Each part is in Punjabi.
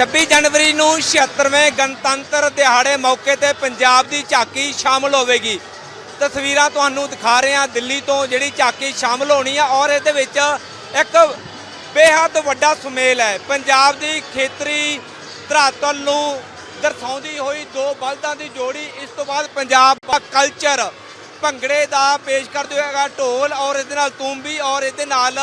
26 ਜਨਵਰੀ ਨੂੰ 76ਵੇਂ ਗਣਤੰਤਰ ਦਿਹਾੜੇ ਮੌਕੇ ਤੇ ਪੰਜਾਬ ਦੀ ਝਾਕੀ ਸ਼ਾਮਲ ਹੋਵੇਗੀ। ਤਸਵੀਰਾਂ ਤੁਹਾਨੂੰ ਦਿਖਾ ਰਹੇ ਹਾਂ। ਦਿੱਲੀ ਤੋਂ ਜਿਹੜੀ ਝਾਕੀ ਸ਼ਾਮਲ ਹੋਣੀ ਆ ਔਰ ਇਹਦੇ ਵਿੱਚ ਇੱਕ ਬੇਹੱਦ ਵੱਡਾ ਸੁਮੇਲ ਹੈ। ਪੰਜਾਬ ਦੀ ਖੇਤਰੀ ਧਰਾਤਲ ਨੂੰ ਦਰਸਾਉਂਦੀ ਹੋਈ ਦੋ ਬਲਦਾਂ ਦੀ ਜੋੜੀ, ਇਸ ਤੋਂ ਬਾਅਦ ਪੰਜਾਬ ਦਾ ਕਲਚਰ ਭੰਗੜੇ ਦਾ ਪੇਸ਼ ਕਰਦੇ ਹੋਏਗਾ ਢੋਲ ਔਰ ਇਹਦੇ ਨਾਲ ਤੂੰਬੀ ਔਰ ਇਹਦੇ ਨਾਲ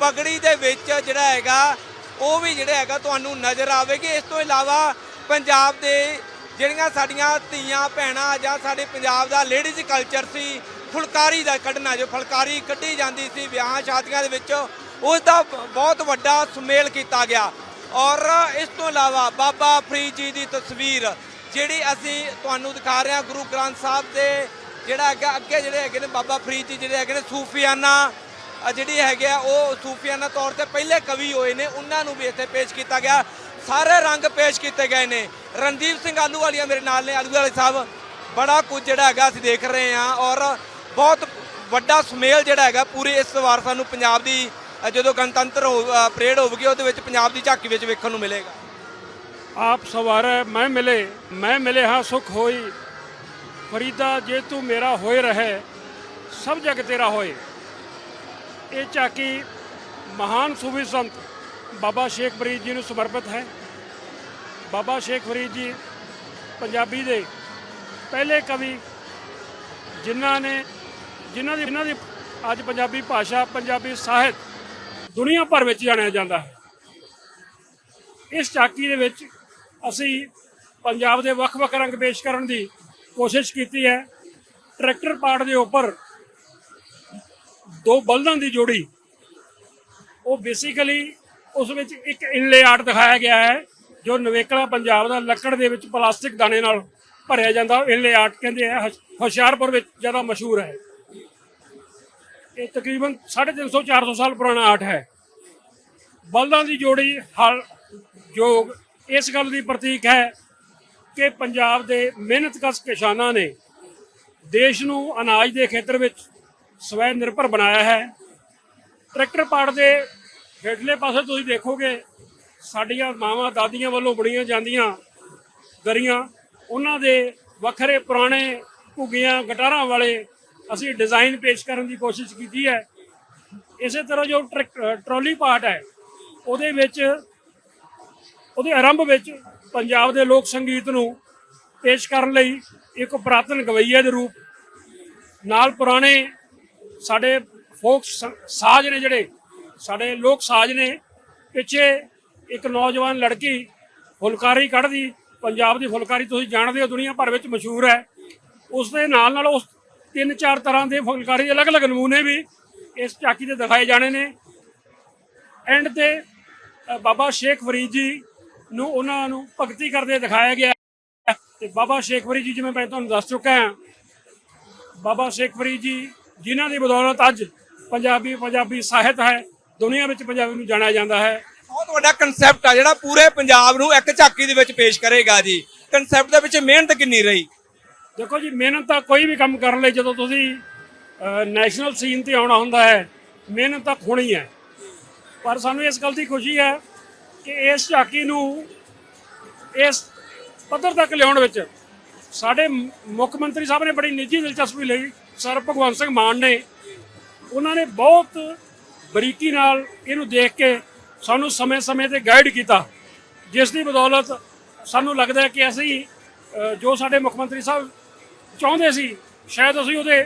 ਪਗੜੀ ਦੇ ਵਿੱਚ ਜਿਹੜਾ ਹੈਗਾ ਉਹ ਵੀ ਜਿਹੜਾ ਹੈਗਾ ਤੁਹਾਨੂੰ ਨਜ਼ਰ ਆਵੇਗੀ। ਇਸ ਤੋਂ ਇਲਾਵਾ ਪੰਜਾਬ ਦੇ ਜਿਹੜੀਆਂ ਸਾਡੀਆਂ ਧੀਆਂ, ਭੈਣਾਂ ਜਾਂ ਸਾਡੇ ਪੰਜਾਬ ਦਾ ਲੇਡੀਜ਼ ਕਲਚਰ ਸੀ, ਫੁਲਕਾਰੀ ਦਾ ਕੱਢਣਾ, ਜੋ ਫੁਲਕਾਰੀ ਕੱਢੀ ਜਾਂਦੀ ਸੀ ਵਿਆਹਾਂ ਸ਼ਾਦੀਆਂ ਦੇ ਵਿੱਚ ਉਸ ਦਾ ਬਹੁਤ ਵੱਡਾ ਸੁਮੇਲ ਕੀਤਾ ਗਿਆ। ਔਰ ਇਸ ਤੋਂ ਇਲਾਵਾ ਬਾਬਾ ਫਰੀਦ ਜੀ ਦੀ ਤਸਵੀਰ, ਜਿਹੜੀ ਅਸੀਂ ਤੁਹਾਨੂੰ ਦਿਖਾ ਰਹੇ ਹਾਂ ਗੁਰੂ ਗ੍ਰੰਥ ਸਾਹਿਬ ਦੇ ਜਿਹੜਾ ਹੈਗਾ, ਅੱਗੇ ਜਿਹੜੇ ਹੈਗੇ ਨੇ ਬਾਬਾ ਫਰੀਦ ਜੀ, ਜਿਹੜੇ ਹੈਗੇ ਨੇ ਸੂਫੀਆਨਾ ਜਿਹੜੀ ਹੈਗੇ ਆ, ਉਹ ਸੂਫੀਆਨਾ ਤੌਰ ਤੇ ਪਹਿਲੇ ਕਵੀ ਹੋਏ ਨੇ, ਉਹਨਾਂ ਨੂੰ ਵੀ ਇੱਥੇ ਪੇਸ਼ ਕੀਤਾ ਗਿਆ। ਸਾਰੇ ਰੰਗ ਪੇਸ਼ ਕੀਤੇ ਗਏ ਨੇ। ਰਣਦੀਪ ਸਿੰਘ ਆਲੂਵਾਲੀਆ ਮੇਰੇ ਨਾਲ ਨੇ ਆਲੂਵਾਲੇ ਸਾਹਿਬ। ਬੜਾ ਕੁਝ ਜਿਹੜਾ ਹੈਗਾ ਅਸੀਂ ਦੇਖ ਰਹੇ ਹਾਂ ਔਰ ਬਹੁਤ ਵੱਡਾ ਸੁਮੇਲ ਜਿਹੜਾ ਹੈਗਾ ਪੂਰੇ ਇਸ ਵਾਰ ਸਾਨੂੰ ਪੰਜਾਬ ਦੀ ਜਦੋਂ ਗਣਤੰਤਰ ਹੋ- ਪਰੇਡ ਹੋਵੇਗੀ, ਉਹਦੇ ਵਿੱਚ ਪੰਜਾਬ ਦੀ ਝਾਕੀ ਵਿੱਚ ਵੇਖਣ ਨੂੰ ਮਿਲੇਗਾ। ਆਪ ਸਵਾਰੇ, ਮੈਂ ਮਿਲੇ ਮੈਂ ਮਿਲੇ ਹਾਂ, ਸੁਖ ਹੋਈ। ਫਰੀਦਾ, ਜੇ ਤੂੰ ਮੇਰਾ ਹੋਏ ਰਹੇ, ਸਭ ਜਗ ਤੇਰਾ ਹੋਏ। ਇਹ ਝਾਕੀ ਮਹਾਨ ਸੂਫੀ ਸੰਤ ਬਾਬਾ ਸ਼ੇਖ ਫਰੀਦ ਜੀ ਨੂੰ ਸਮਰਪਿਤ ਹੈ। ਬਾਬਾ ਸ਼ੇਖ ਫਰੀਦ ਜੀ ਪੰਜਾਬੀ ਦੇ ਪਹਿਲੇ ਕਵੀ ਜਿਨ੍ਹਾਂ ਨੇ ਜਿਨ੍ਹਾਂ ਦੀ ਜਿਨ੍ਹਾਂ ਦੀ ਅੱਜ ਪੰਜਾਬੀ ਭਾਸ਼ਾ, ਪੰਜਾਬੀ ਸਾਹਿਤ ਦੁਨੀਆ ਭਰ ਵਿੱਚ ਜਾਣਿਆ ਜਾਂਦਾ ਹੈ। ਇਸ ਝਾਕੀ ਦੇ ਵਿੱਚ ਅਸੀਂ ਪੰਜਾਬ ਦੇ ਵੱਖ-ਵੱਖ ਰੰਗ ਪੇਸ਼ ਕਰਨ ਦੀ ਕੋਸ਼ਿਸ਼ ਕੀਤੀ ਹੈ। ਟਰੈਕਟਰ ਪਾਰਟ ਦੇ ਉੱਪਰ ਦੋ ਬਲਦਾਂ ਦੀ ਜੋੜੀ। ਉਹ ਬੇਸਿਕਲੀ ਉਸ ਵਿੱਚ ਇੱਕ ਇਨਲੇ ਆਰਟ ਦਿਖਾਇਆ ਗਿਆ ਹੈ, ਜੋ ਨਵੇਕਲਾ ਪੰਜਾਬ ਦਾ ਲੱਕੜ ਦੇ ਵਿੱਚ ਪਲਾਸਟਿਕ ਦਾਣੇ ਨਾਲ ਭਰਿਆ ਜਾਂਦਾ। ਇਨਲੇ ਆਰਟ ਕਹਿੰਦੇ ਆ ਹੁਸ਼ਿਆਰਪੁਰ ਵਿੱਚ ਜ਼ਿਆਦਾ ਮਸ਼ਹੂਰ ਹੈ। ਇਹ ਤਕਰੀਬਨ 350 400 ਸਾਲ ਪੁਰਾਣਾ ਆਰਟ ਹੈ। ਬਲਦਾਂ ਦੀ ਜੋੜੀ ਹਲ ਯੋਗ ਇਸ ਗੱਲ ਦੀ ਪ੍ਰਤੀਕ ਹੈ ਕਿ ਪੰਜਾਬ ਦੇ ਮਿਹਨਤਕਸ਼ ਕਿਸਾਨਾਂ ਨੇ ਦੇਸ਼ ਨੂੰ ਅਨਾਜ ਦੇ ਖੇਤਰ ਵਿੱਚ ਸਵੈ ਨਿਰਭਰ ਬਣਾਇਆ ਹੈ। ਟਰੈਕਟਰ ਪਾੜ ਦੇ ਹੇਠਲੇ ਪਾਸੇ ਤੁਸੀਂ ਦੇਖੋਗੇ ਸਾਡੀਆਂ ਮਾਵਾਂ ਦਾਦੀਆਂ ਵੱਲੋਂ ਬਣੀਆਂ ਜਾਂਦੀਆਂ ਦਰੀਆਂ ਉਹਨਾਂ ਦੇ ਵੱਖਰੇ ਪੁਰਾਣੇ ਘੁੱਗੀਆਂ ਗਟਾਰਾਂ ਵਾਲੇ ਅਸੀਂ ਡਿਜ਼ਾਈਨ ਪੇਸ਼ ਕਰਨ ਦੀ ਕੋਸ਼ਿਸ਼ ਕੀਤੀ ਹੈ। ਇਸੇ ਤਰ੍ਹਾਂ ਜੋ ਟਰੈਕ- ਅ, ਟਰਾਲੀ ਪਾਰਟ ਹੈ ਉਹਦੇ ਵਿੱਚ ਉਹਦੇ ਆਰੰਭ ਵਿੱਚ ਪੰਜਾਬ ਦੇ ਲੋਕ ਸੰਗੀਤ ਨੂੰ ਪੇਸ਼ ਕਰਨ ਲਈ ਇੱਕ ਪੁਰਾਤਨ ਗਵਈਏ ਦੇ ਰੂਪ ਨਾਲ ਪੁਰਾਣੇ ਸਾਡੇ ਫੋਕ ਸ- ਸਾਜ਼ ਨੇ ਜਿਹੜੇ, ਸਾਡੇ ਲੋਕ ਸਾਜ਼ ਨੇ, ਪਿੱਛੇ ਇੱਕ ਨੌਜਵਾਨ ਲੜਕੀ ਫੁਲਕਾਰੀ ਕੱਢਦੀ, ਪੰਜਾਬ ਦੀ ਫੁਲਕਾਰੀ ਤੁਸੀਂ ਜਾਣਦੇ ਹੋ, ਦੁਨੀਆ ਭਰ ਵਿੱਚ ਮਸ਼ਹੂਰ ਹੈ ਉਸ ਦੇ ਨਾਲ ਨਾਲ ਉਸ ਤਿੰਨ ਚਾਰ ਤਰ੍ਹਾਂ ਦੇ ਫੁਲਕਾਰੀ ਦੇ ਅਲੱਗ-ਅਲੱਗ ਨਮੂਨੇ ਵੀ ਇਸ ਝਾਕੀ ਦੇ ਦਿਖਾਏ ਜਾਣੇ ਨੇ ਐਂਡ ਤੇ ਬਾਬਾ ਸ਼ੇਖ ਫਰੀਦ ਜੀ ਨੂੰ ਉਹਨਾਂ ਨੂੰ ਭਗਤੀ ਕਰਦੇ ਦਿਖਾਇਆ ਗਿਆ ਹੈ। ਤੇ ਬਾਬਾ ਸ਼ੇਖ ਫਰੀਦ ਜੀ, ਜਿਵੇਂ ਮੈਂ ਤੁਹਾਨੂੰ ਦੱਸ ਚੁੱਕਾ ਹਾਂ, ਬਾਬਾ ਸ਼ੇਖ ਫਰੀਦ ਜੀ ਜਿਨ੍ਹਾਂ ਦੀ ਬਦੌਲਤ ਅੱਜ ਪੰਜਾਬੀ ਪੰਜਾਬੀ ਸਾਹਿਤ ਹੈ ਦੁਨੀਆ ਵਿੱਚ ਪੰਜਾਬੀ ਨੂੰ ਜਾਣਿਆ ਜਾਂਦਾ ਹੈ। ਬਹੁਤ ਵੱਡਾ ਕਨਸੈਪਟ ਆ ਜਿਹੜਾ ਪੂਰੇ ਪੰਜਾਬ ਨੂੰ ਇੱਕ ਝਾਕੀ ਦੇ ਵਿੱਚ ਪੇਸ਼ ਕਰੇਗਾ ਜੀ। ਕਨਸੈਪਟ ਦੇ ਵਿੱਚ ਮਿਹਨਤ ਕਿੰਨੀ ਰਹੀ? ਦੇਖੋ ਜੀ ਮਿਹਨਤ ਤਾਂ ਕੋਈ ਵੀ ਕੰਮ ਕਰਨ ਲਈ ਜਦੋਂ ਤੁਸੀਂ ਨੈਸ਼ਨਲ ਸੀਨ ਤੇ ਆਉਣਾ ਹੁੰਦਾ ਹੈ ਮਿਹਨਤ ਤਾਂ ਹੋਣੀ ਹੈ। ਪਰ ਸਾਨੂੰ ਇਸ ਗੱਲ ਦੀ ਖੁਸ਼ੀ ਹੈ ਕਿ ਇਸ ਝਾਕੀ ਨੂੰ ਇਸ ਪੱਧਰ ਤੱਕ ਲਿਆਉਣ ਵਿੱਚ ਸਾਡੇ ਮੁੱਖ ਮੰਤਰੀ ਸਾਹਿਬ ਨੇ ਬੜੀ ਨਿੱਜੀ ਦਿਲਚਸਪੀ ਲਈ ਸਰ, ਭਗਵੰਤ ਸਿੰਘ ਮਾਨ ਨੇ ਉਹਨਾਂ ਨੇ ਬਹੁਤ ਬਰੀਕੀ ਨਾਲ ਇਹਨੂੰ ਦੇਖ ਕੇ ਸਾਨੂੰ ਸਮੇਂ-ਸਮੇਂ ਤੇ ਗਾਈਡ ਕੀਤਾ। ਜਿਸ ਦੀ ਬਦੌਲਤ ਸਾਨੂੰ ਲੱਗਦਾ ਹੈ ਕਿ ਅਸੀਂ ਜੋ ਸਾਡੇ ਮੁੱਖ ਮੰਤਰੀ ਸਾਹਿਬ ਚਾਹੁੰਦੇ ਸੀ, ਸ਼ਾਇਦ ਅਸੀਂ ਉਹਦੇ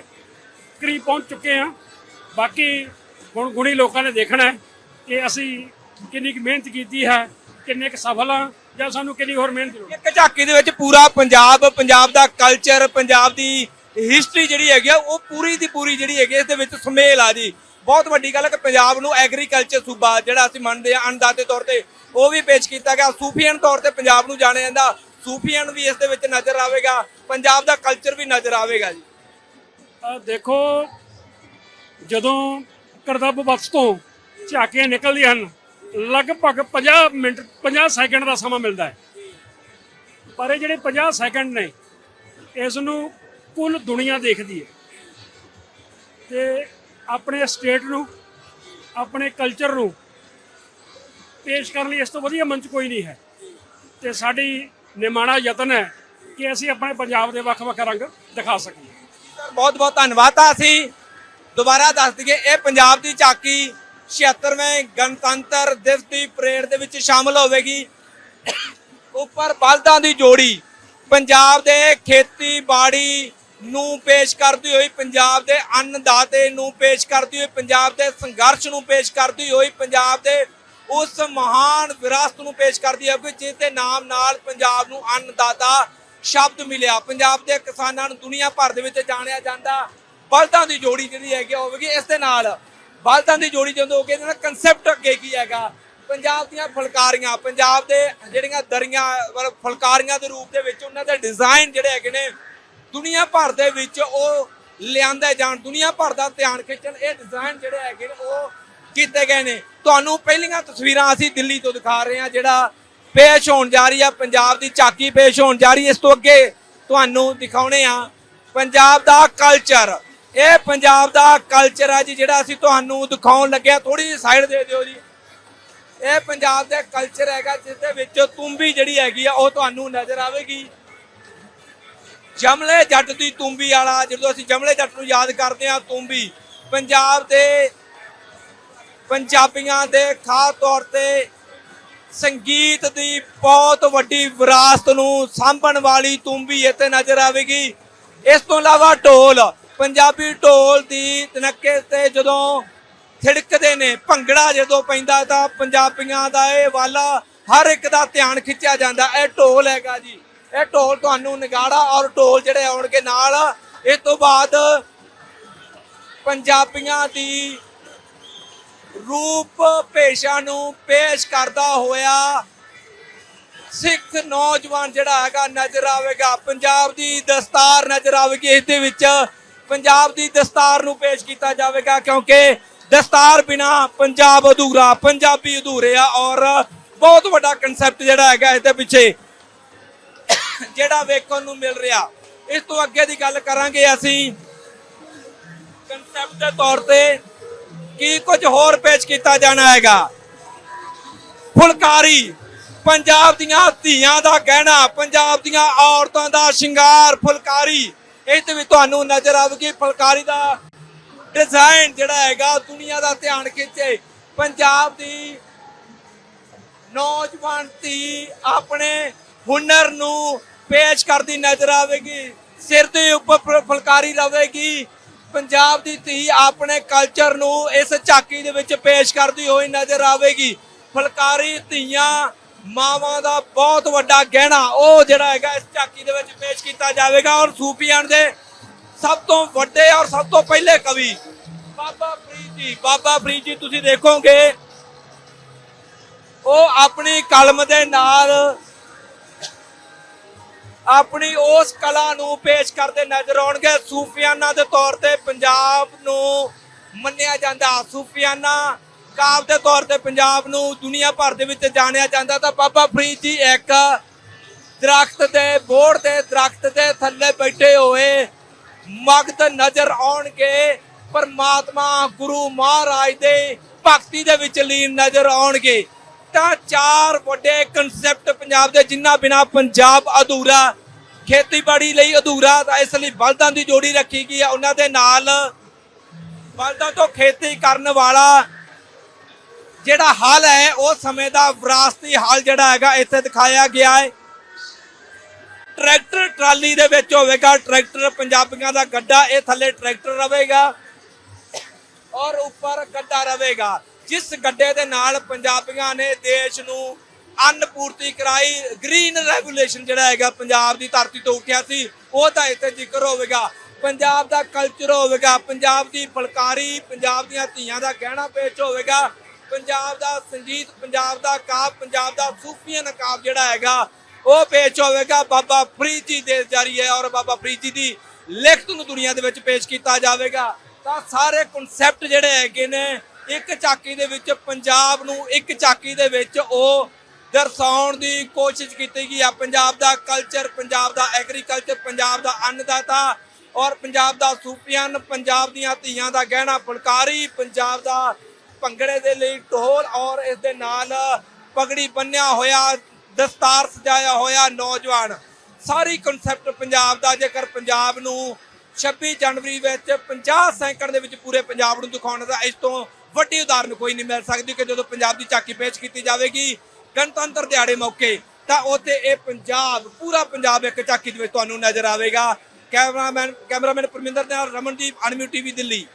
ਕਰੀਬ ਪਹੁੰਚ ਚੁੱਕੇ ਹਾਂ। ਬਾਕੀ ਹੁਣ ਗੁਣੀ ਲੋਕਾਂ ਨੇ ਦੇਖਣਾ ਹੈ ਕਿ ਅਸੀਂ ਕਿੰਨੀ ਕੁ ਮਿਹਨਤ ਕੀਤੀ ਹੈ, ਕਿੰਨੇ ਕੁ ਸਫਲ ਹਾਂ ਜਾਂ ਸਾਨੂੰ ਕਿੰਨੀ ਹੋਰ ਮਿਹਨਤ ਜ਼ਰੂਰ ਇੱਕ ਝਾਕੀ ਦੇ ਵਿੱਚ ਪੂਰਾ ਪੰਜਾਬ ਪੰਜਾਬ ਦਾ ਕਲਚਰ ਪੰਜਾਬ ਦੀ ਹਿਸਟਰੀ ਜਿਹੜੀ ਹੈਗੀ ਆ, ਉਹ ਪੂਰੀ ਦੀ ਪੂਰੀ ਜਿਹੜੀ ਹੈਗੀ ਇਸ ਦੇ ਵਿੱਚ ਸੁਮੇਲ ਆ ਜੀ। ਬਹੁਤ ਵੱਡੀ ਗੱਲ ਹੈ ਕਿ ਪੰਜਾਬ ਨੂੰ ਐਗਰੀਕਲਚਰ ਸੂਬਾ, ਜਿਹੜਾ ਅਸੀਂ ਮੰਨਦੇ ਆ ਅੰਨਦਾਤੇ ਤੌਰ ਤੇ, ਉਹ ਵੀ ਪੇਸ਼ ਕੀਤਾ ਗਿਆ। ਸੂਫੀਅਨ ਤੌਰ ਤੇ ਪੰਜਾਬ ਨੂੰ ਜਾਣਿਆ ਜਾਂਦਾ। ਸੂਫੀਅਨ ਵੀ ਇਸ ਦੇ ਵਿੱਚ ਨਜ਼ਰ ਆਵੇਗਾ। ਪੰਜਾਬ ਦਾ ਕਲਚਰ ਵੀ ਨਜ਼ਰ ਆਵੇਗਾ ਜੀ। ਦੇਖੋ, ਜਦੋਂ ਕਰਤੱਵ ਬਖਸ਼ ਤੋਂ ਝਾਕੀਆਂ ਨਿਕਲਦੀਆਂ ਹਨ, ਲਗਭਗ 50 ਮਿੰਟ 50 ਸੈਕਿੰਡ ਦਾ ਸਮਾਂ ਮਿਲਦਾ ਹੈ। ਪਰ ਇਹ ਜਿਹੜੇ 50 ਸੈਕਿੰਡ ਨੇ, ਇਸ ਨੂੰ ਕੁੱਲ ਦੁਨੀਆ ਦੇਖਦੀ ਹੈ। ਤੇ ਆਪਣੇ ਸਟੇਟ ਨੂੰ, ਆਪਣੇ ਕਲਚਰ ਨੂੰ ਪੇਸ਼ ਕਰਨ ਲਈ ਇਸ ਤੋਂ ਵਧੀਆ ਮੰਚ ਕੋਈ ਨਹੀਂ ਹੈ। ਤੇ ਸਾਡੀ ਨਿਮਾਣਾ ਯਤਨ ਹੈ ਕਿ ਅਸੀਂ ਆਪਣੇ ਪੰਜਾਬ ਦੇ ਵੱਖ-ਵੱਖ ਰੰਗ ਦਿਖਾ ਸਕੀਏ। ਸਰ ਬਹੁਤ ਬਹੁਤ ਧੰਨਵਾਦ ਤਾਂ ਅਸੀਂ। ਦੁਬਾਰਾ ਦੱਸ ਦਈਏ, ਇਹ ਪੰਜਾਬ ਦੀ ਝਾਕੀ 76ਵੇਂ ਗਣਤੰਤਰ ਦਿਵਸ ਦੀ ਪਰੇਡ ਦੇ ਵਿੱਚ ਸ਼ਾਮਲ ਹੋਵੇਗੀ। ਉੱਪਰ ਬਲਦਾਂ ਦੀ ਜੋੜੀ, ਪੰਜਾਬ ਦੇ ਖੇਤੀਬਾੜੀ ਨੂੰ ਪੇਸ਼ ਕਰਦੀ ਹੋਈ ਪੰਜਾਬ ਦੇ ਅੰਨਦਾਤੇ ਨੂੰ ਪੇਸ਼ ਕਰਦੀ ਹੋਈ ਪੰਜਾਬ ਦੇ ਸੰਘਰਸ਼ ਨੂੰ ਪੇਸ਼ ਕਰਦੀ ਹੋਈ ਪੰਜਾਬ ਦੇ ਉਸ ਮਹਾਨ ਵਿਰਾਸਤ ਨੂੰ ਪੇਸ਼ ਕਰਦੀ ਹੈ ਕਿ ਜਿਸ ਦੇ ਨਾਮ ਨਾਲ ਪੰਜਾਬ ਨੂੰ ਅੰਨਦਾਤਾ ਸ਼ਬਦ ਮਿਲਿਆ। ਪੰਜਾਬ ਦੇ ਕਿਸਾਨਾਂ ਨੂੰ ਦੁਨੀਆ ਭਰ ਦੇ ਵਿੱਚ ਜਾਣਿਆ ਜਾਂਦਾ। ਬਲਦਾਂ ਦੀ ਜੋੜੀ ਜਿਹੜੀ ਹੈਗੀ ਆ ਹੋਵੇਗੀ ਇਸ ਦੇ ਨਾਲ। ਬਲਦਾਂ ਦੀ ਜੋੜੀ ਜਦੋਂ ਹੋ ਗਈ, ਇਹਦਾ ਕਨਸੈਪਟ ਅੱਗੇ ਕੀ ਹੈਗਾ? ਪੰਜਾਬ ਦੀਆਂ ਫੁਲਕਾਰੀਆਂ, ਪੰਜਾਬ ਦੇ ਜਿਹੜੀਆਂ ਦਰੀਆਂ, ਮਤਲਬ ਫੁਲਕਾਰੀਆਂ ਦੇ ਰੂਪ ਦੇ ਵਿੱਚ ਉਹਨਾਂ ਦੇ ਡਿਜ਼ਾਈਨ ਜਿਹੜੇ ਹੈਗੇ ਨੇ ਦੁਨੀਆ ਭਰ ਦੇ ਵਿੱਚ ਉਹ ਲਿਆਂਦੇ ਜਾਣ, ਦੁਨੀਆ ਭਰ ਦਾ ਧਿਆਨ ਖਿੱਚਣ। ਇਹ ਡਿਜ਼ਾਈਨ ਜਿਹੜੇ ਹੈਗੇ ਨੇ, ਉਹ ਕੀਤੇ ਗਏ ਨੇ। ਤੁਹਾਨੂੰ ਪਹਿਲੀਆਂ ਤਸਵੀਰਾਂ ਅਸੀਂ ਦਿੱਲੀ ਤੋਂ ਦਿਖਾ ਰਹੇ ਹਾਂ, ਜਿਹੜਾ ਪੇਸ਼ ਹੋਣ ਜਾ ਰਹੀ ਆ, ਪੰਜਾਬ ਦੀ ਝਾਕੀ ਪੇਸ਼ ਹੋਣ ਜਾ ਰਹੀ ਹੈ। ਇਸ ਤੋਂ ਅੱਗੇ ਤੁਹਾਨੂੰ ਦਿਖਾਉਣੇ ਆ ਪੰਜਾਬ ਦਾ ਕਲਚਰ ਇਹ ਪੰਜਾਬ ਦਾ ਕਲਚਰ ਆ ਜੀ, ਜਿਹੜਾ ਅਸੀਂ ਤੁਹਾਨੂੰ ਦਿਖਾਉਣ ਲੱਗਿਆ। ਥੋੜੀ ਜਿਹੀ ਸਾਈਡ ਦੇ ਦਿਓ ਜੀ। ਇਹ ਪੰਜਾਬ ਦਾ ਕਲਚਰ ਹੈਗਾ, ਜਿਸ ਦੇ ਵਿੱਚ ਤੁੰਬੀ ਜਿਹੜੀ ਹੈਗੀ ਆ, ਉਹ ਤੁਹਾਨੂੰ ਨਜ਼ਰ ਆਵੇਗੀ। ਜਮਲੇ ਜੱਟ ਦੀ ਤੁੰਬੀ ਵਾਲਾ, ਜਦੋਂ ਅਸੀਂ ਜਮਲੇ ਜੱਟ ਨੂੰ ਯਾਦ ਕਰਦੇ ਹਾਂ ਤੁੰਬੀ, ਪੰਜਾਬ ਦੇ ਪੰਜਾਬੀਆਂ ਦੇ ਖਾਸ ਤੌਰ ਤੇ ਸੰਗੀਤ ਦੀ ਬਹੁਤ ਵੱਡੀ ਵਿਰਾਸਤ ਨੂੰ ਸਾਂਭਣ ਵਾਲੀ ਤੁੰਬੀ ਇੱਥੇ ਨਜ਼ਰ ਆਵੇਗੀ। ਇਸ ਤੋਂ ਇਲਾਵਾ ਢੋਲ, ਪੰਜਾਬੀ ਢੋਲ ਦੀ ਤਨੱਕੇ ਤੇ ਜਦੋਂ ਥਿੜਕਦੇ ਨੇ, ਭੰਗੜਾ ਜਦੋਂ ਪੈਂਦਾ ਤਾਂ ਪੰਜਾਬੀਆਂ ਦਾ ਇਹ ਵਾਲਾ ਹਰ ਇੱਕ ਦਾ ਧਿਆਨ ਖਿੱਚਿਆ ਜਾਂਦਾ, ਇਹ ਢੋਲ ਹੈਗਾ ਜੀ। ਇਹ ਢੋਲ ਤੁਹਾਨੂੰ ਨਗਾੜਾ ਔਰ ਢੋਲ ਜਿਹੜੇ ਆਉਣਗੇ ਨਾਲ। ਇਸ ਤੋਂ ਬਾਅਦ ਪੰਜਾਬੀਆਂ ਦੀ ਰੂਪ ਭੇਸ਼ਾ ਨੂੰ ਪੇਸ਼ ਕਰਦਾ ਹੋਇਆ ਸਿੱਖ ਨੌਜਵਾਨ ਜਿਹੜਾ ਹੈਗਾ ਨਜ਼ਰ ਆਵੇਗਾ। ਪੰਜਾਬ ਦੀ ਦਸਤਾਰ ਨਜ਼ਰ ਆਵੇਗੀ। ਇਸ ਦੇ ਵਿੱਚ ਪੰਜਾਬ ਦੀ ਦਸਤਾਰ ਨੂੰ ਪੇਸ਼ ਕੀਤਾ ਜਾਵੇਗਾ ਕਿਉਂਕਿ ਦਸਤਾਰ ਬਿਨਾ ਪੰਜਾਬ ਅਧੂਰਾ, ਪੰਜਾਬੀ ਅਧੂਰੇ ਆ ਔਰ ਬਹੁਤ ਵੱਡਾ ਕਨਸੈਪਟ ਜਿਹੜਾ ਹੈਗਾ ਇਹਦੇ ਪਿੱਛੇ। ਜਿਹੜਾ ਵੇਖਣ ਨੂੰ ਮਿਲ ਰਿਹਾ। ਇਸ ਤੋਂ ਅੱਗੇ ਦੀ ਗੱਲ ਕਰਾਂਗੇ ਅਸੀਂ। ਕਨਸੈਪਟ ਦੇ ਤੌਰ ਤੇ ਕੀ ਕੁਝ ਹੋਰ ਪੇਸ਼ ਕੀਤਾ ਜਾਣਾ ਹੈਗਾ। ਫੁਲਕਾਰੀ, ਪੰਜਾਬ ਦੀਆਂ ਧੀਆਂ ਦਾ ਗਹਿਣਾ, ਪੰਜਾਬ ਦੀਆਂ ਔਰਤਾਂ ਦਾ ਸ਼ਿੰਗਾਰ, ਫੁਲਕਾਰੀ। ਇਹ ਤੇ ਵੀ ਤੁਹਾਨੂੰ ਨਜ਼ਰ ਆਵੇਗੀ। ਫੁਲਕਾਰੀ ਦਾ ਡਿਜ਼ਾਈਨ ਜਿਹੜਾ ਹੈਗਾ, ਦੁਨੀਆ ਦਾ ਧਿਆਨ ਖਿੱਚੇ। ਪੰਜਾਬ ਦੀ ਨੌਜਵਾਨ ਧੀ ਆਪਣੇ ਹੁਨਰ ਨੂੰ ਪੇਸ਼ ਕਰਦੀ ਨਜ਼ਰ ਆਵੇਗੀ। ਸਿਰ ਦੇ ਉੱਪਰ ਫੁਲਕਾਰੀ ਲਵੇਗੀ। ਪੰਜਾਬ ਦੀ ਧੀ ਆਪਣੇ ਕਲਚਰ ਨੂੰ ਇਸ ਝਾਕੀ ਦੇ ਵਿੱਚ ਪੇਸ਼ ਕਰਦੀ ਹੋਈ ਨਜ਼ਰ ਆਵੇਗੀ। ਫੁਲਕਾਰੀ ਧੀਆਂ ਮਾਵਾਂ ਦਾ ਬਹੁਤ ਵੱਡਾ ਗਹਿਣਾ ਉਹ ਜਿਹੜਾ ਹੈਗਾ ਇਸ ਝਾਕੀ ਦੇ ਵਿੱਚ ਪੇਸ਼ ਕੀਤਾ ਜਾਵੇਗਾ ਔਰ ਸੂਫੀਆਂ ਦੇ ਸਭ ਤੋਂ ਵੱਡੇ ਔਰ ਸਭ ਤੋਂ ਪਹਿਲੇ ਕਵੀ ਬਾਬਾ ਫਰੀਦ ਜੀ। ਬਾਬਾ ਫਰੀਦ ਜੀ, ਤੁਸੀਂ ਦੇਖੋਗੇ, ਉਹ ਆਪਣੀ ਕਲਮ ਦੇ ਨਾਲ ਆਪਣੀ ਉਸ ਕਲਾ ਨੂੰ ਪੇਸ਼ ਕਰਦੇ ਨਜ਼ਰ ਆਉਣਗੇ। ਸੂਫੀਆਨਾ ਦੇ ਤੌਰ ਤੇ ਪੰਜਾਬ ਨੂੰ ਮੰਨਿਆ ਜਾਂਦਾ। ਸੂਫੀਆਨਾ ਕਾਵ ਦੇ ਤੌਰ ਤੇ ਪੰਜਾਬ ਨੂੰ ਦੁਨੀਆ ਭਰ ਦੇ ਵਿੱਚ ਜਾਣਿਆ ਜਾਂਦਾ। ਤਾਂ ਬਾਬਾ ਫਰੀਦ ਜੀ ਇੱਕ ਦਰਖਤ ਦੇ ਬੋੜ ਤੇ ਦਰਖਤ ਦੇ ਥੱਲੇ ਬੈਠੇ ਹੋਏ ਮਗਧ ਨਜ਼ਰ ਆਉਣਗੇ। ਪਰਮਾਤਮਾ ਗੁਰੂ ਮਹਾਰਾਜ ਦੇ ਭਗਤੀ ਦੇ ਵਿੱਚ ਲੀਨ ਨਜ਼ਰ ਆਉਣਗੇ। ਤਾਂ ਚਾਰ ਵੱਡੇ ਕਨਸੈਪਟ ਪੰਜਾਬ ਦੇ ਜਿੰਨਾ ਬਿਨਾ ਪੰਜਾਬ ਅਧੂਰਾ, ਖੇਤੀਬਾੜੀ ਲਈ ਅਧੂਰਾ, ਤਾਂ ਇਸ ਲਈ ਬਲਦਾਂ ਦੀ ਜੋੜੀ ਰੱਖੀ ਗਈ ਹੈ ਉਹਨਾਂ ਦੇ ਨਾਲ ਬਲਦਾਂ ਤੋਂ ਖੇਤੀ ਕਰਨ ਵਾਲਾ ਜਿਹੜਾ ਹਲ ਹੈ, ਉਹ ਸਮੇਂ ਦਾ ਵਿਰਾਸਤੀ ਹਲ ਜਿਹੜਾ ਹੈਗਾ, ਇੱਥੇ ਦਿਖਾਇਆ ਗਿਆ ਹੈ। ਟਰੈਕਟਰ ਟਰਾਲੀ ਦੇ ਵਿੱਚ ਹੋਵੇਗਾ, ਟਰੈਕਟਰ ਪੰਜਾਬੀਆਂ ਦਾ ਗੱਡਾ, ਇਹ ਥੱਲੇ ਟਰੈਕਟਰ ਰਹੇਗਾ ਔਰ ਉੱਪਰ ਗੱਡਾ ਰਹੇਗਾ। ਜਿਸ ਗੱਡੇ ਦੇ ਨਾਲ ਪੰਜਾਬੀਆਂ ਨੇ ਦੇਸ਼ ਨੂੰ ਅੰਨ ਪੂਰਤੀ ਕਰਾਈ ਗ੍ਰੀਨ ਰੈਗੂਲੇਸ਼ਨ ਜਿਹੜਾ ਹੈਗਾ ਪੰਜਾਬ ਦੀ ਧਰਤੀ ਤੋਂ ਉੱਠਿਆ ਸੀ, ਉਹ ਤਾਂ ਇੱਥੇ ਜ਼ਿਕਰ ਹੋਵੇਗਾ। ਪੰਜਾਬ ਦਾ ਕਲਚਰ ਹੋਵੇਗਾ, ਪੰਜਾਬ ਦੀ ਫੁਲਕਾਰੀ, ਪੰਜਾਬ ਦੀਆਂ ਧੀਆਂ ਦਾ ਗਹਿਣਾ ਪੇਸ਼ ਹੋਵੇਗਾ। ਪੰਜਾਬ ਦਾ ਸੰਗੀਤ, ਪੰਜਾਬ ਦਾ ਕਾਵ, ਪੰਜਾਬ ਦਾ ਸੂਫੀਆ ਨਕਾਬ ਜਿਹੜਾ ਹੈਗਾ, ਉਹ ਪੇਸ਼ ਹੋਵੇਗਾ। ਬਾਬਾ ਫਰੀਦ ਜੀ ਦੇ ਜਾਰੀ ਹੈ ਔਰ ਬਾਬਾ ਫਰੀਦ ਜੀ ਦੀ ਲਿਖਤ ਨੂੰ ਦੁਨੀਆ ਦੇ ਵਿੱਚ ਪੇਸ਼ ਕੀਤਾ ਜਾਵੇਗਾ। ਤਾਂ ਸਾਰੇ ਕਨਸੈਪਟ ਜਿਹੜੇ ਹੈਗੇ ਨੇ ਇੱਕ ਝਾਕੀ ਦੇ ਵਿੱਚ, ਪੰਜਾਬ ਨੂੰ ਇੱਕ ਝਾਕੀ ਦੇ ਵਿੱਚ ਉਹ ਦਰਸਾਉਣ ਦੀ ਕੋਸ਼ਿਸ਼ ਕੀਤੀ ਗਈ ਆ। ਪੰਜਾਬ ਦਾ ਕਲਚਰ ਪੰਜਾਬ ਦਾ ਐਗਰੀਕਲਚਰ ਪੰਜਾਬ ਦਾ ਅੰਨਦਾਤਾ ਔਰ ਪੰਜਾਬ ਦਾ ਸੂਪੀਅਨ ਪੰਜਾਬ ਦੀਆਂ ਧੀਆਂ ਦਾ ਗਹਿਣਾ ਫੁਲਕਾਰੀ, ਪੰਜਾਬ ਦਾ ਭੰਗੜੇ ਦੇ ਲਈ ਢੋਲ ਔਰ ਇਸ ਦੇ ਨਾਲ ਪਗੜੀ ਬੰਨਿਆ ਹੋਇਆ, ਦਸਤਾਰ ਸਜਾਇਆ ਹੋਇਆ ਨੌਜਵਾਨ। ਸਾਰੀ ਕਨਸੈਪਟ ਪੰਜਾਬ ਦਾ, ਜੇਕਰ ਪੰਜਾਬ ਨੂੰ 26 ਜਨਵਰੀ ਵਿੱਚ 50 ਸੈਂਕੜ ਦੇ ਵਿੱਚ ਪੂਰੇ ਪੰਜਾਬ ਨੂੰ ਦਿਖਾਉਣ ਦਾ, ਇਸ ਤੋਂ ਵੱਡੀ ਉਦਾਹਰਨ ਕੋਈ ਨਹੀਂ ਮਿਲ ਸਕਦੀ ਕਿ ਜਦੋਂ ਪੰਜਾਬ ਦੀ ਝਾਕੀ ਪੇਸ਼ ਕੀਤੀ ਜਾਵੇਗੀ ਗਣਤੰਤਰ ਦਿਹਾੜੇ ਮੌਕੇ, ਤਾਂ ਉੱਥੇ ਇਹ ਪੰਜਾਬ, ਪੂਰਾ ਪੰਜਾਬ ਇੱਕ ਝਾਕੀ ਦੇ ਵਿੱਚ ਤੁਹਾਨੂੰ ਨਜ਼ਰ ਆਵੇਗਾ। ਕੈਮਰਾਮੈਨ ਕੈਮਰਾਮੈਨ ਪਰਮਿੰਦਰ ਦੇ ਨਾਲ ਰਮਨਦੀਪ, ਅਨਮਿਊ ਟੀਵੀ ਦਿੱਲੀ।